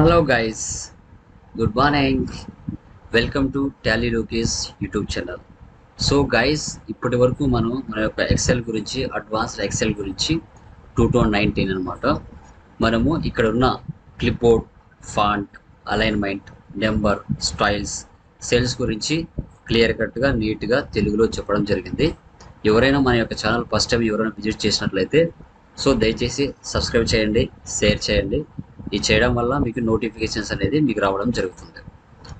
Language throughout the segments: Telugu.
Hello guys good morning welcome to Tally Lokesh YouTube channel so guys ఇప్పటి వరకు మనం మన యొక్క ఎక్సెల్ గురించి అడ్వాన్స్డ్ ఎక్సెల్ గురించి టూ థౌజండ్ నైన్టీన్ అనమాట మనము ఇక్కడ ఉన్న clipboard font alignment number styles cells గురించి క్లియర్ కట్గా నీట్గా తెలుగులో చెప్పడం జరిగింది. ఎవరైనా మన యొక్క ఛానల్ ఫస్ట్ టైం ఎవరైనా విజిట్ చేసినట్లయితే సో దయచేసి సబ్స్క్రైబ్ చేయండి షేర్ చేయండి. ఇది చేయడం వల్ల మీకు నోటిఫికేషన్స్ అనేది మీకు రావడం జరుగుతుంది.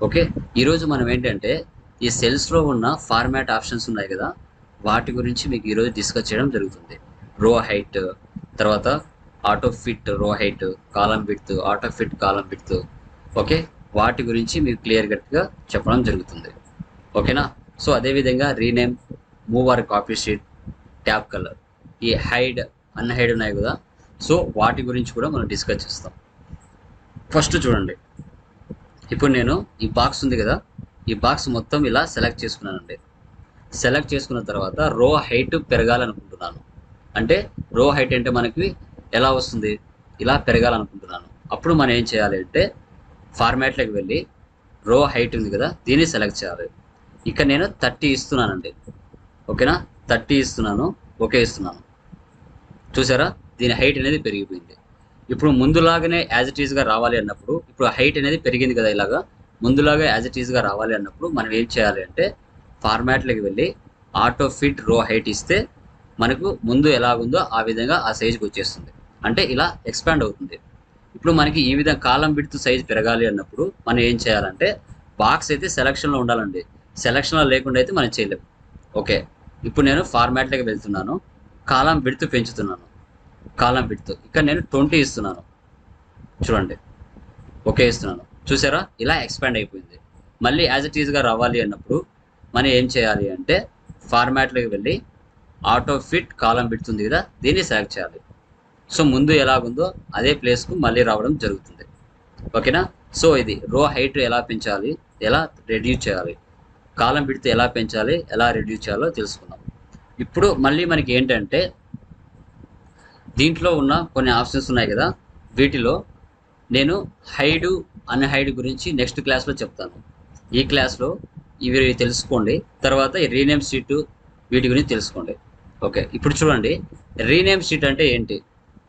ఓకే? ఈరోజు మనం ఏంటంటే ఈ సెల్స్లో ఉన్న ఫార్మాట్ ఆప్షన్స్ ఉన్నాయి కదా వాటి గురించి మీకు ఈరోజు డిస్కస్ చేయడం జరుగుతుంది. రో హైట్ తర్వాత auto fit row height column width auto fit column width okay? వాటి గురించి మీకు క్లియర్ కట్గా చెప్పడం జరుగుతుంది. ఓకేనా? సో అదేవిధంగా rename move or copy sheet tab colour ఈ హైడ్ అన్హైడ్ ఉన్నాయి కదా సో వాటి గురించి కూడా మనం డిస్కస్ చేస్తాం. ఫస్ట్ చూడండి. ఇప్పుడు నేను ఈ బాక్స్ ఉంది కదా ఈ బాక్స్ మొత్తం ఇలా సెలెక్ట్ చేసుకున్నానండి. సెలెక్ట్ చేసుకున్న తర్వాత రో హైట్ పెరగాలనుకుంటున్నాను. అంటే రో హైట్ అంటే మనకి ఎలా వస్తుంది? ఇలా పెరగాలనుకుంటున్నాను. అప్పుడు మనం ఏం చేయాలి అంటే ఫార్మాట్లోకి వెళ్ళి రో హైట్ ఉంది కదా దీన్ని సెలెక్ట్ చేయాలి. ఇక్కడ నేను థర్టీ ఇస్తున్నానండి. ఓకేనా? థర్టీ ఇస్తున్నాను ఓకే ఇస్తున్నాను. చూసారా? దీని హైట్ అనేది పెరిగిపోయింది. ఇప్పుడు ముందులాగానే యాజ్ ఇట్ ఈస్గా రావాలి అన్నప్పుడు ఇప్పుడు హైట్ అనేది పెరిగింది కదా ఇలాగా ముందులాగా యాజ్ ఇట్ ఈస్గా రావాలి అన్నప్పుడు మనం ఏం చేయాలి అంటే ఫార్మాట్లోకి వెళ్ళి ఆటో ఫిట్ రో హైట్ ఇస్తే మనకు ముందు ఎలాగుందో ఆ విధంగా ఆ సైజుకి వచ్చేస్తుంది. అంటే ఇలా ఎక్స్పాండ్ అవుతుంది. ఇప్పుడు మనకి ఈ విధంగా కాలం విడుతు సైజ్ పెరగాలి అన్నప్పుడు మనం ఏం చేయాలంటే బాక్స్ అయితే సెలక్షన్లో ఉండాలండి. సెలక్షన్లో లేకుండా అయితే మనం చేయలేము ఓకే. ఇప్పుడు నేను ఫార్మాట్లోకి వెళ్తున్నాను. కాలం విడుతు పెంచుతున్నాను. కాలం విడుతు ఇక్కడ నేను ట్వంటీ ఇస్తున్నాను. చూడండి. ఓకే ఇస్తున్నాను. చూసారా? ఇలా ఎక్స్పాండ్ అయిపోయింది. మళ్ళీ యాజ్ ఇట్ ఈజ్గా రావాలి అన్నప్పుడు మనం ఏం చేయాలి అంటే ఫార్మాట్లోకి వెళ్ళి ఆటో ఫిట్ కాలం పెడుతుంది కదా దీన్ని సెలెక్ట్ చేయాలి. సో ముందు ఎలాగుందో అదే ప్లేస్కు మళ్ళీ రావడం జరుగుతుంది. ఓకేనా? సో ఇది రో హైట్ ఎలా పెంచాలి ఎలా రెడ్యూస్ చేయాలి కాలం పెడితే ఎలా పెంచాలి ఎలా రెడ్యూస్ చేయాలో తెలుసుకుందాం. ఇప్పుడు మళ్ళీ మనకి ఏంటంటే దీంట్లో ఉన్న కొన్ని ఆప్షన్స్ ఉన్నాయి కదా. వీటిలో నేను హైడు అన్హైడ్ గురించి నెక్స్ట్ క్లాస్లో చెప్తాను. ఈ క్లాస్లో ఇవి తెలుసుకోండి. తర్వాత ఈ రీనేమ్ షీట్ వీటి గురించి తెలుసుకోండి. ఓకే ఇప్పుడు చూడండి. రీనేమ్ షీట్ అంటే ఏంటి?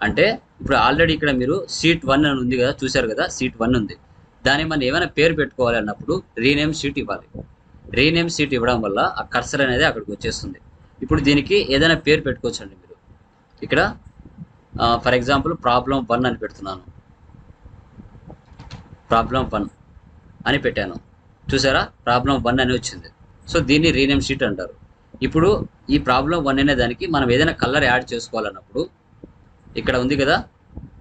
అంటే ఇప్పుడు ఆల్రెడీ ఇక్కడ మీరు సీట్ వన్ అని ఉంది కదా చూశారు కదా సీట్ వన్ ఉంది. దాన్ని మనం ఏమైనా పేరు పెట్టుకోవాలి అన్నప్పుడు రీనేమ్ షీట్ ఇవ్వాలి. రీనేమ్ షీట్ ఇవ్వడం వల్ల ఆ కర్సర్ అనేది అక్కడికి వచ్చేస్తుంది. ఇప్పుడు దీనికి ఏదైనా పేరు పెట్టుకోవచ్చండి మీరు. ఇక్కడ ఫర్ ఎగ్జాంపుల్ ప్రాబ్లం వన్ అని పెడుతున్నాను. ప్రాబ్లం వన్ అని పెట్టాను. చూసారా? ప్రాబ్లం వన్ అని వచ్చింది. సో దీన్ని రీనేమ్ షీట్ అంటారు. ఇప్పుడు ఈ ప్రాబ్లం వన్ అనే దానికి మనం ఏదైనా కలర్ యాడ్ చేసుకోవాలన్నప్పుడు ఇక్కడ ఉంది కదా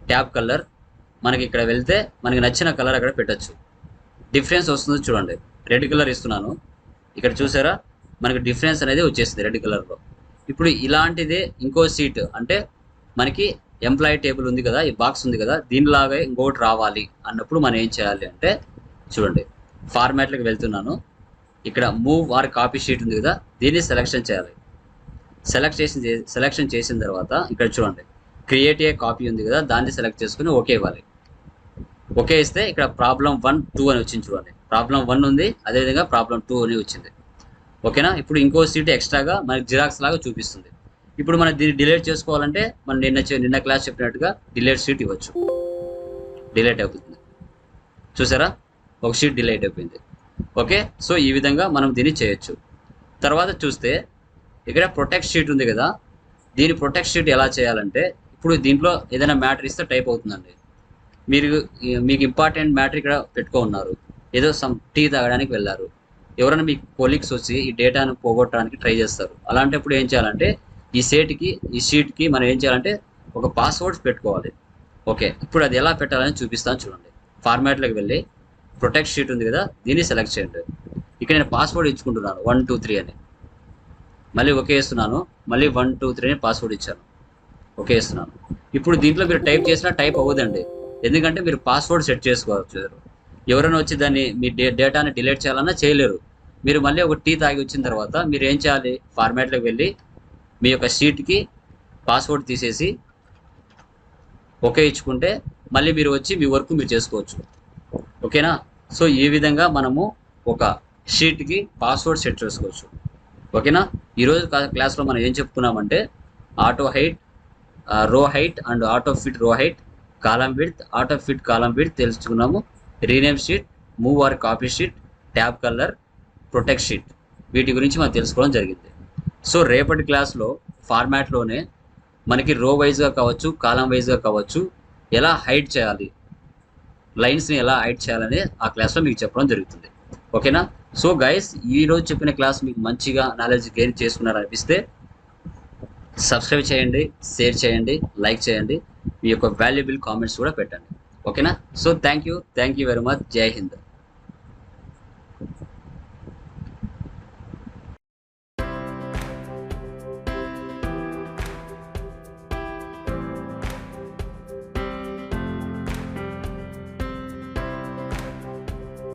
ట్యాబ్ కలర్ మనకి ఇక్కడ వెళ్తే మనకి నచ్చిన కలర్ అక్కడ పెట్టచ్చు. డిఫరెన్స్ వస్తుంది చూడండి. రెడ్ కలర్ ఇస్తున్నాను. ఇక్కడ చూసారా? మనకి డిఫరెన్స్ అనేది వచ్చేసింది రెడ్ కలర్లో ఇప్పుడు ఇలాంటిదే ఇంకో సీట్ అంటే మనకి ఎంప్లాయీ టేబుల్ ఉంది కదా ఈ బాక్స్ ఉంది కదా దీనిలాగా ఇంకోటి రావాలి అన్నప్పుడు మనం ఏం చేయాలి అంటే చూడండి ఫార్మాట్లకు వెళ్తున్నాను. ఇక్కడ మూవ్ ఆర్ కాపీ షీట్ ఉంది కదా దీన్ని సెలెక్షన్ చేయాలి. సెలెక్ట్ చేసిన సెలెక్షన్ చేసిన తర్వాత ఇక్కడ చూడండి క్రియేట్ ఏ కాపీ ఉంది కదా దాన్ని సెలెక్ట్ చేసుకుని ఓకే ఇవ్వాలి. ఓకే ఇస్తే ఇక్కడ ప్రాబ్లం వన్ టూ అని వచ్చింది చూడండి. ప్రాబ్లం వన్ ఉంది అదేవిధంగా ప్రాబ్లం టూ అని వచ్చింది. ఓకేనా ఇప్పుడు ఇంకో సీట్ ఎక్స్ట్రాగా మనకి జిరాక్స్ లాగా చూపిస్తుంది. ఇప్పుడు మనం దీన్ని డిలేట్ చేసుకోవాలంటే మనం నిన్న చె- నిన్న క్లాస్ చెప్పినట్టుగా డిలేట్ షీట్ ఇవ్వచ్చు. డిలేట్ అవుతుంది చూసారా? ఒక షీట్ డిలేట్ అయిపోయింది. ఓకే? సో ఈ విధంగా మనం దీన్ని చేయొచ్చు. తర్వాత చూస్తే ఇక్కడ ప్రొటెక్ట్ షీట్ ఉంది కదా? దీని ప్రొటెక్ట్ షీట్ ఎలా చేయాలంటే ఇప్పుడు దీంట్లో ఏదైనా మ్యాటర్ ఇస్తే టైప్ అవుతుందండి. మీరు మీకు ఇంపార్టెంట్ మ్యాటర్ ఇక్కడ పెట్టుకో ఉన్నారు. ఏదో సమ్ టీ తాగడానికి వెళ్ళారు. ఎవరైనా మీ కొలీగ్స్ వచ్చి ఈ డేటాను పోగొట్టడానికి ట్రై చేస్తారు. అలాంటప్పుడు ఏం చేయాలంటే ఈ సేట్కి ఈ షీట్కి మనం ఏం చేయాలంటే ఒక పాస్వర్డ్స్ పెట్టుకోవాలి. ఓకే ఇప్పుడు అది ఎలా పెట్టాలని చూపిస్తాను చూడండి. ఫార్మాట్లోకి వెళ్ళి ప్రొటెక్ట్ షీట్ ఉంది కదా దీన్ని సెలెక్ట్ చేయండి. ఇక్కడ నేను పాస్వర్డ్ ఇచ్చుకుంటున్నాను వన్ టూ త్రీ అని. మళ్ళీ ఓకే ఇస్తున్నాను మళ్ళీ వన్ టూ త్రీ అని పాస్వర్డ్ ఇచ్చాను. ఓకే ఇస్తున్నాను ఇప్పుడు దీంట్లో మీరు టైప్ చేసినా టైప్ అవ్వదండి. ఎందుకంటే మీరు పాస్వర్డ్ సెట్ చేసుకోవచ్చు. ఎవరైనా వచ్చి దాన్ని మీ డే డేటాని డిలీట్ చేయాలన్నా చేయలేరు. మీరు మళ్ళీ ఒక టీ తాగి వచ్చిన తర్వాత మీరు ఏం చేయాలి? ఫార్మాట్లోకి వెళ్ళి మీ యొక్క షీట్కి పాస్వర్డ్ తీసేసి ఓకే ఇచ్చుకుంటే మళ్ళీ మీరు వచ్చి మీ వర్క్ మీరు చేసుకోవచ్చు. ఓకేనా? సో ఈ విధంగా మనము ఒక షీట్కి పాస్వర్డ్ సెట్ చేసుకోవచ్చు. ఓకేనా? ఈరోజు క్లాస్లో మనం ఏం చెప్పుకున్నామంటే auto height row height and auto fit row height column width auto fit column width తెలుసుకున్నాము. Rename sheet move or copy sheet tab colour protect sheet వీటి గురించి మనం తెలుసుకోవడం జరిగింది. సో రేపటి క్లాస్లో ఫార్మాట్లోనే మనకి రో వైజ్గా కావచ్చు కాలం వైజ్గా కావచ్చు ఎలా హైడ్ చేయాలి లైన్స్ని ఎలా హైడ్ చేయాలని ఆ క్లాస్లో మీకు చెప్పడం జరుగుతుంది. ఓకేనా సో గైస్ ఈరోజు చెప్పిన క్లాస్ మీకు మంచిగా నాలెడ్జ్ గెయిన్ చేసుకున్నారనిపిస్తే సబ్స్క్రైబ్ చేయండి షేర్ చేయండి లైక్ చేయండి. మీ యొక్క వాల్యుబుల్ కామెంట్స్ కూడా పెట్టండి. ఓకేనా so thank you thank you very much జై హింద్